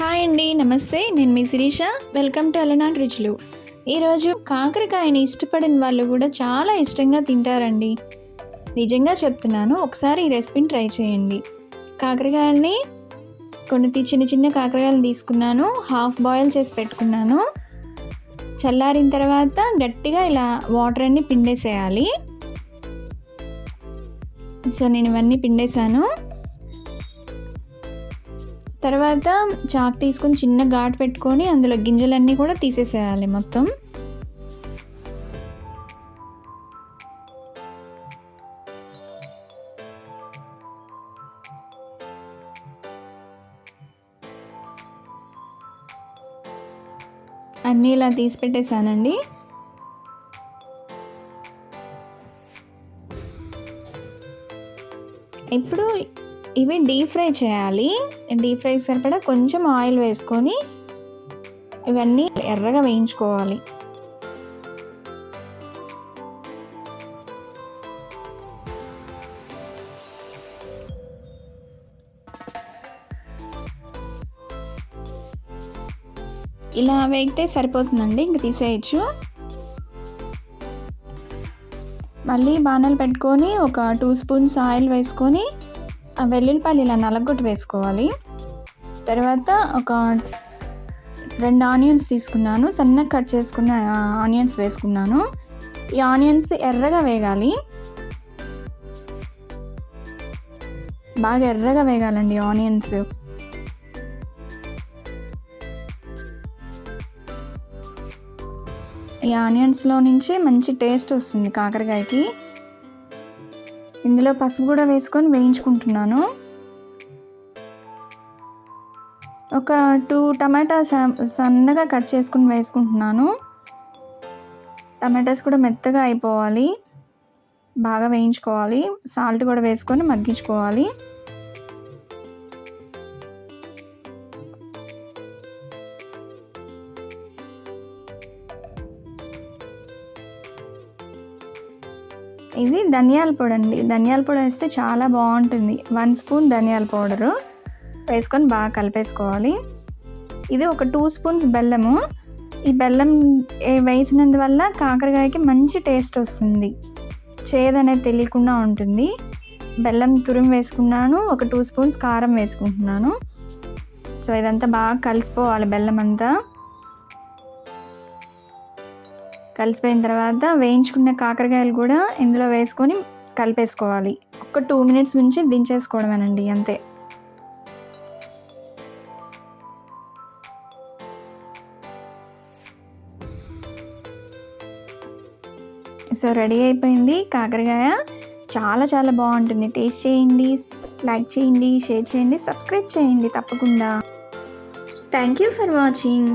Hi అండి నమస్తే. నేను మీ Sirisha. Welcome to Alanati Ruchulu. ఈరోజు కాకరకాయని ఇష్టపడిన వాళ్ళు కూడా చాలా ఇష్టంగా తింటారండి. నిజంగా చెప్తున్నాను ఒకసారి ఈ రెసిపీని ట్రై చేయండి. కాకరకాయల్ని కొన్ని చిన్న చిన్న కాకరకాయలు తీసుకున్నాను హాఫ్ బాయిల్ చేసి పెట్టుకున్నాను. చల్లారిన తర్వాత గట్టిగా ఇలా వాటర్ అన్ని పిండేసేయాలి. సో నేను ఇవన్నీ పిండేశాను. తర్వాత చాక్ తీసుకొని చిన్న ఘాటు పెట్టుకొని అందులో గింజలన్నీ కూడా తీసేసేయాలి మొత్తం. అన్నీ ఇలా తీసి పెట్టేశానండి. ఇప్పుడు ఇవి డీప్ ఫ్రై చేయాలి. డీప్ ఫ్రై సరిపడా కొంచెం ఆయిల్ వేసుకొని ఇవన్నీ ఎర్రగా వేయించుకోవాలి. ఇలా వేగితే సరిపోతుందండి ఇంక తీసేయచ్చు. మళ్ళీ బాణలు పెట్టుకొని ఒక టూ స్పూన్స్ ఆయిల్ వేసుకొని ఆ వెల్లుల్లిపాయలు ఇలా నలగొట్టు వేసుకోవాలి. తర్వాత ఒక రెండు ఆనియన్స్ తీసుకున్నాను. సన్నగా కట్ చేసుకున్న ఆనియన్స్ వేసుకున్నాను. ఈ ఆనియన్స్ ఎర్రగా వేగాలి. బాగా ఎర్రగా వేగాలండి ఆనియన్స్. ఈ ఆనియన్స్లో నుంచి మంచి టేస్ట్ వస్తుంది కాకరకాయకి. ఇందులో పసుపు కూడా వేసుకొని వేయించుకుంటున్నాను. ఒక టూ టమాటా సన్నగా కట్ చేసుకుని వేసుకుంటున్నాను. టమాటాస్ కూడా మెత్తగా అయిపోవాలి. బాగా వేయించుకోవాలి. సాల్ట్ కూడా వేసుకొని మగ్గించుకోవాలి. ఇది ధనియాల పొడి అండి ధనియాల పొడి వేస్తే చాలా బాగుంటుంది. వన్ స్పూన్ ధనియాల పౌడరు వేసుకొని బాగా కలిపేసుకోవాలి. ఇది ఒక టూ స్పూన్స్ బెల్లము. ఈ బెల్లం వేసినందువల్ల కాకరకాయకి మంచి టేస్ట్ వస్తుంది. చేదనేది తెలియకుండా ఉంటుంది. బెల్లం తురిమి వేసుకున్నాను. ఒక టూ స్పూన్స్ కారం వేసుకుంటున్నాను. సో ఇదంతా బాగా కలిసిపోవాలి బెల్లం అంతా కలిసిపోయిన తర్వాత వేయించుకున్న కాకరకాయలు కూడా ఇందులో వేసుకొని కలిపేసుకోవాలి. ఒక టూ మినిట్స్ నుంచి దించేసుకోవడమేనండి అంతే. సో రెడీ అయిపోయింది కాకరకాయ. చాలా చాలా బాగుంటుంది. టేస్ట్ చేయండి లైక్ చేయండి షేర్ చేయండి సబ్స్క్రైబ్ చేయండి తప్పకుండా. Thank you for watching.